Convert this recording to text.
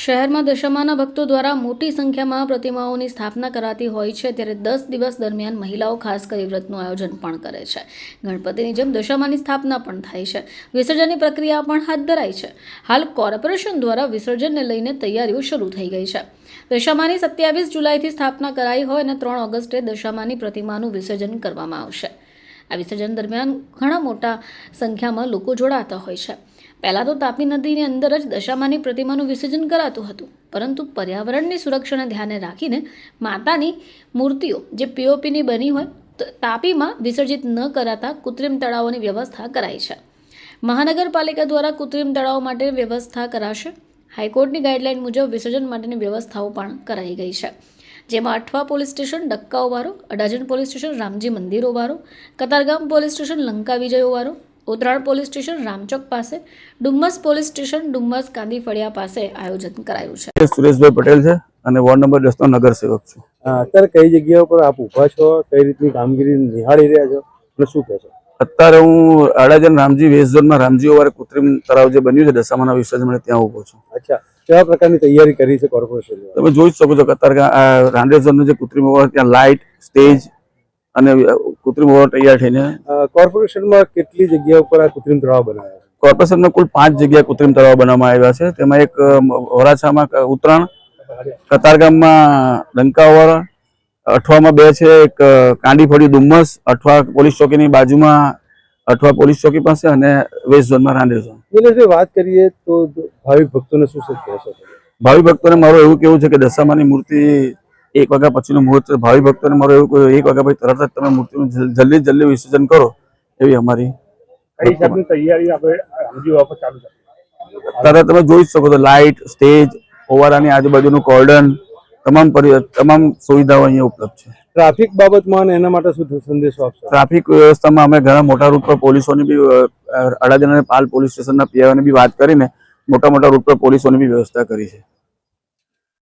શહેરમાં દશામાના ભક્તો દ્વારા મોટી સંખ્યામાં પ્રતિમાઓની સ્થાપના કરાતી હોય છે, ત્યારે દસ દિવસ દરમિયાન મહિલાઓ ખાસ કરી વ્રતનું આયોજન પણ કરે છે. ગણપતિની જેમ દશામાની સ્થાપના પણ થાય છે. વિસર્જનની પ્રક્રિયા પણ હાથ ધરાય છે. હાલ કોર્પોરેશન દ્વારા વિસર્જનને લઈને તૈયારીઓ શરૂ થઈ ગઈ છે. દશામાની સત્યાવીસ જુલાઈથી સ્થાપના કરાઈ હોય અને ત્રણ ઓગસ્ટે દશામાની પ્રતિમાનું વિસર્જન કરવામાં આવશે. આ વિસર્જન દરમિયાન ઘણા મોટા સંખ્યામાં લોકો જોડાતા હોય છે. પહેલાં તો તાપી નદીની અંદર જ દશામાની પ્રતિમાનું વિસર્જન કરાતું હતું. પરંતુ પર્યાવરણની સુરક્ષાને ધ્યાને રાખીને માતાની મૂર્તિઓ જે પીઓપીની બની હોય તાપીમાં વિસર્જિત ન કરાતા કૃત્રિમ તળાવોની વ્યવસ્થા કરાઈ છે. મહાનગરપાલિકા દ્વારા કૃત્રિમ તળાવ માટે વ્યવસ્થા કરાશે. હાઈકોર્ટની ગાઈડલાઈન મુજબ વિસર્જન માટેની વ્યવસ્થાઓ પણ કરાઈ ગઈ છે. જેમાં Athwa police station Dakka Ovaro Adajan police station, Ramji Mandir Ovaro Katargam police station, Lanka Vijay Ovaro Uttarayan police station Ramchowk પાસે ડુમ્મસ પોલીસ સ્ટેશન ડુમ્મસ કાંદી ફળિયા પાસે આયોજન કરાયું છે. સુરેશભાઈ પટેલ છે અને વોર્ડ નંબર દસનો નગરસેવક છું. અ, અત્યારે કઈ જગ્યા ઉપર આપ ઊભા છો? કઈ રીતની કામગીરી નિહાળી રહ્યા છો? અને શું કહેશો અત્યારે હું અડાજણ રામજી વેસ્ટ ઝોનમાં રામજી ઓવારે કૃત્રિમ તળાવ જે બન્યું છે દશામાના વિસર્જન ત્યાં ઊભો છું. અચ્છા. કેવા પ્રકારની તૈયારી કરી છે કોર્પોરેશન તમે જોઈ જ શકો છો કે અત્યારે આ રાંદેર ઝોનનું જે કૃત્રિમ ઓવર ત્યાં લાઇટ સ્ટેજ અને કૃત્રિમ ઓવર તૈયાર થઈને કોર્પોરેશનમાં કેટલી જગ્યા ઉપર આ કૃત્રિમ તળાવ બનાવ્યા છે? કોર્પોરેશનમાં કુલ પાંચ જગ્યા કૃત્રિમ તળાવ બનાવવામાં આવ્યા છે. તેમાં એક વરાછામાં ઉત્તરાયણ કતારગામમાં ડંકાવર અઠવામાં બે છે એક કાંડીફળી ડુમ્મસ અઠવા પોલીસ ચોકીની બાજુમાં અઠવા પોલીસ ચોકી પાસે અને વેસ્ટ ઝોનમાં રાંદેર ઝોન. વાત કરીએ તો ભાવિક ભક્તોને શું શું કહેશો? ભાવિક ભક્તોને મારું એવું કેવું છે કે દશામાની મૂર્તિ એક વાગ્યા પછીનું મુહૂર્ત. ભાવિ ભક્તોને મારો એવું એક વાગ્યા પછી તરત જ તમે મૂર્તિનું જલ્દી જલ્દી વિસર્જન કરો એવી અમારી અત્યારે તમે જોઈ જ શકો છો લાઇટ સ્ટેજ ઓવારાની આજુબાજુનું કોર્ડન તમામ તમામ સુવિધાઓ અહીંયા ઉપલબ્ધ છે. ટ્રાફિક બાબતમાં અને એના માટે શું સંદેશો આપશો? ટ્રાફિક વ્યવસ્થામાં અમે ઘણા મોટા રૂટ પર પોલીસોની બી અડાજણ અને પાલ પોલીસ સ્ટેશનના પીઆઈને બી વાત કરીને મોટા મોટા રૂટ પર પોલીસોની બી વ્યવસ્થા કરી છે.